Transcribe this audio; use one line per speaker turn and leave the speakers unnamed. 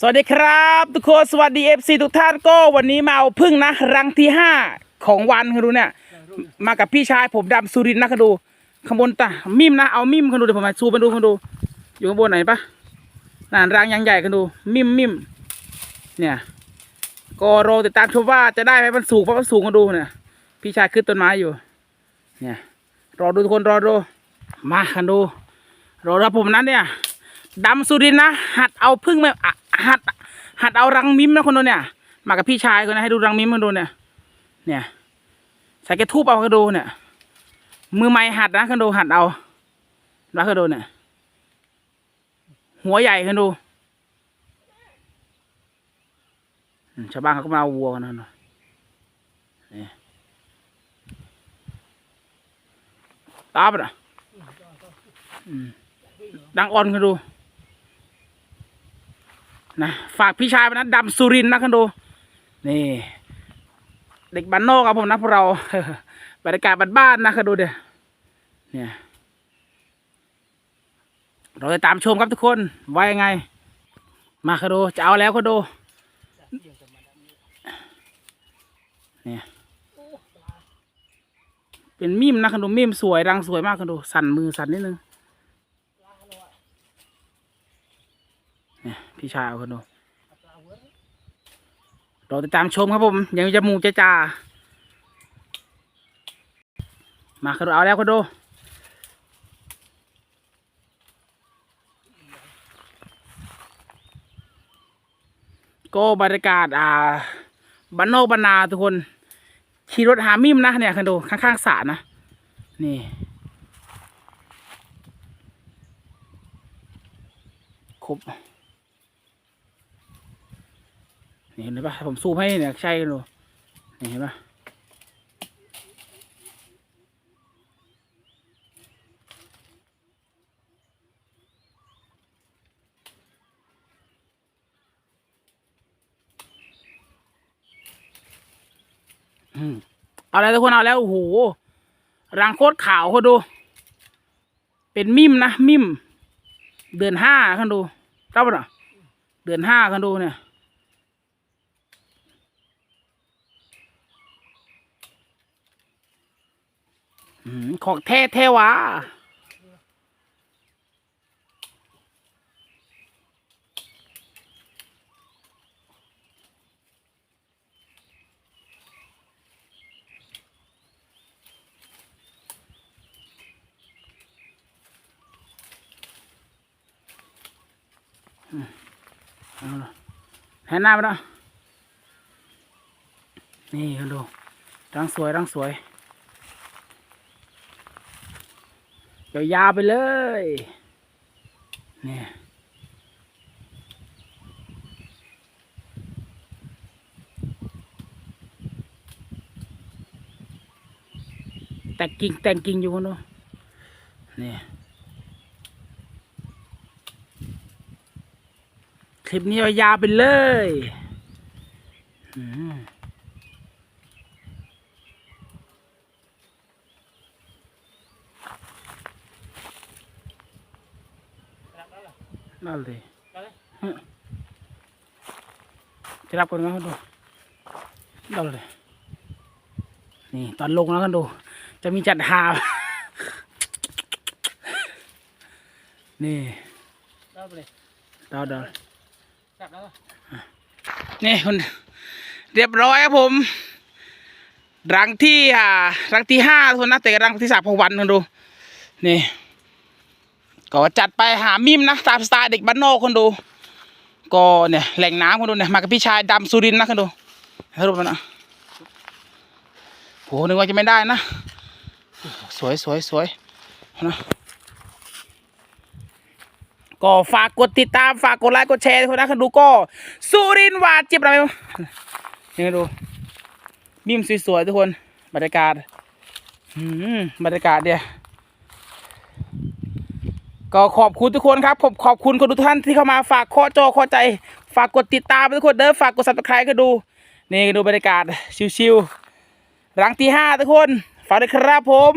สวัสดีครับ ทุกคนสวัสดีเอฟซีทุกท่านก็วันนี้มาเอาพึ่งนะ รังที่ห้าของวันคุณดูเนี่ย มากับพี่ชายผมดำสุรินทร์นะคุณดูข้างบนตามิมนะเอามิมคุณดูเดี๋ยวผมมาซูมไปดูคุณดู อยู่ข้างบนไหนปะน่นรังยังใหญ่คุณดู มิมมิมเนี่ยก็รอติดตามชมว่าจะได้ไหมมันสูงเพราะมันสูงคุณดูเนี่ยพี่ชายขึ้นต้นไม้อยู่ เนี่ยรอดูทุกคนรอดูมาคุณดูรอรับผมนั้นเนี่ยดำสุรินทร์นะหัดเอาพึ่งมาอ่ หัดหัดเอารังมิมนะคนดูเนี่ยมากับพี่ชายคนนะให้ดูรังมิมคนดูเนี่ย เนี่ยใส่กระทูบเอาคนดูเนี่ย มือไม้หัดนะคนดูหัดเอาแล้วคนดูเนี่ย หัวใหญ่คนดูชาวบ้านเขาก็มาเอาวัวกันนะนี่ตาปะนะดังอ่อนคนดู นะฝากพี่ชายไปนะดำสุรินนะคันดูนี่ เด็กบ้านนอกครับผมนะพวกเราบรรยากาศบ้านๆนะคันดูเดี๋ยเนี่ยเราจะตามชมครับทุกคนว่ายังไง มาคันดูจะเอาแล้วคันดูเนี่ยเป็นมิมนะคันดูมิมสวยรังสวยมากคันดูสั่นมือสั่นนิดนึง เนี่ย พี่ชายเอาคนดูเราติดตามชมครับผม ยังจะมูจะจ่ามาคนดูเอาแล้วคนดูก็บรรยากาศอ่าบ้านนอกบ้านนาทุกคนขี่รถหามิมนะเนี่ยคนดูข้างๆสระนะ นี่ครบ เห็นปะผมซูมให้เนี่ยใช่กันดูนี่เห็นปะอืมเอาแล้วทุกคนเอาแล้วโอ้โหรังโคตรขาวเขาดู เป็นมิมนะมิม เดือนห้าคันดูเจ้าปะเนาะเดือนห้าคันดูเนี่ย ของแท้แท้วะเอาละแห่หน้าไปแล้วนี่คันดูรังสวยรังสวย ยาวๆไปเลย เนี่ยแต่งกิ่งแต่งกิ่งอยู่คนดูเนี่คลิปนี้ยาวไปเลย อืม นั่นเลยฮึจะรับคนกันดูนั่นเลยนี่ตอนลงแล้วกันดู จะมีจัดหา นี่
ได้ไปเลย
ดาวดาว
จับแล้ว
นี่คุณเรียบร้อยครับผมรังที่อ่ารังที่ห้าทุกคนนะแต่รังที่สามพอวันคุณดู นี่ ก็จัดไปหามิมนะตามสไตล์เด็กบ้านนอกคนดู ก็เนี่ยแหล่งน้ำคนดูเนี่ยมากับพี่ชายดำสุรินทร์นะคนดูให้รูปนะโหนึกว่าจะไม่ได้นะ สวยสวยสวยนะก็ฝากกดติดตามฝากกดไลค์กดแชร์คนนะคนดูก็สุรินทร์วานเจ็บอะไรไหมนี่ดูมิมสวยๆทุกคนบรรยากาศอืมบรรยากาศเนี่ย ก็ขอบคุณทุกคนครับผมขอบคุณคนทุกท่านที่เข้ามาฝากข้อจอข้อใจ ฝากกดติดตามทุกคนเด้อฝากกดซับสไครต์ก็ดู นี่ดูบรรยากาศชิวๆหลังที่ห้าทุกคนฝากด้วยครับผม